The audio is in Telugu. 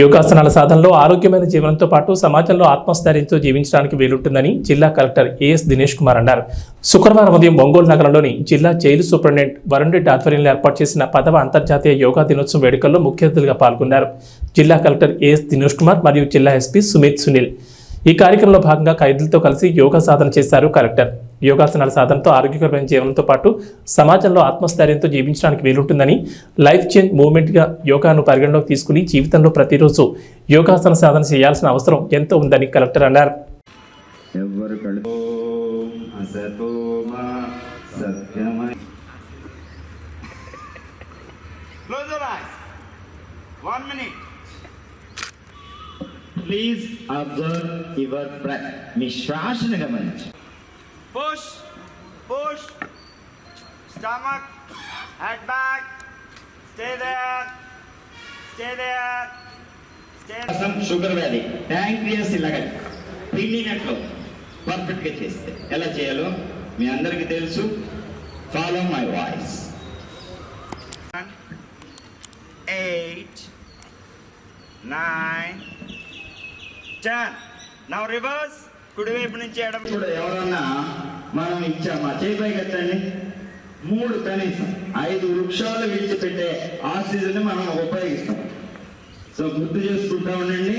యోగాసనాల సాధనలో ఆరోగ్యమైన జీవనంతో పాటు సమాజంలో ఆత్మస్థైర్యంతో జీవించడానికి వీలుంటుందని జిల్లా కలెక్టర్ ఏఎస్ దినేష్ కుమార్ అన్నారు. శుక్రవారం ఉదయం ఒంగోలు నగరంలోని జిల్లా జైలు సూపరింటెండెంట్ వరుణ్ రెడ్డి ఆధ్వర్యంలో ఏర్పాటు చేసిన పదవ అంతర్జాతీయ యోగా దినోత్సవం వేడుకల్లో ముఖ్య అతిథులుగా పాల్గొన్నారు. జిల్లా కలెక్టర్ ఏఎస్ దినేష్ కుమార్ మరియు జిల్లా ఎస్పీ సుమిత్ సునీల్. ఈ కార్యక్రమంలో భాగంగా ఖైదీలతో కలిసి యోగా సాధన చేశారు కలెక్టర్. యోగాసనాల సాధనతో ఆరోగ్యకరమైన జీవనంతో పాటు సమాజంలో ఆత్మస్థైర్యంతో జీవించడానికి వీలుంటుందని లైఫ్ చేంజ్ మూవ్మెంట్గా యోగాను పరిగణలోకి తీసుకుని జీవితంలో ప్రతిరోజు యోగాసన సాధన చేయాల్సిన అవసరం ఎంతో ఉందని కలెక్టర్ అన్నారు. One minute. Please observe your breath మీ శ్వాసను గమనించి Push. Push. Stomach. Head back. Stay there. Stay there. Stay there. Sugar వ్యాధి ప్యాంక్రియాస్ ఇలాగ పిండినట్లు పర్ఫెక్ట్గా చేస్తే ఎలా చేయాలో మీ అందరికీ తెలుసు follow my voice Eight. Nine. Ten. Now reverse. కుడివైపు నుంచి ఎడమ ఎవరన్నా మనం ఇచ్చామా మా కట్టండి మూడు కనీసం ఐదు వృక్షాలు విడిచిపెట్టే ఆక్సిజన్ మనం ఉపయోగిస్తాం. సో గుర్తు చేసుకుంటా ఉండండి.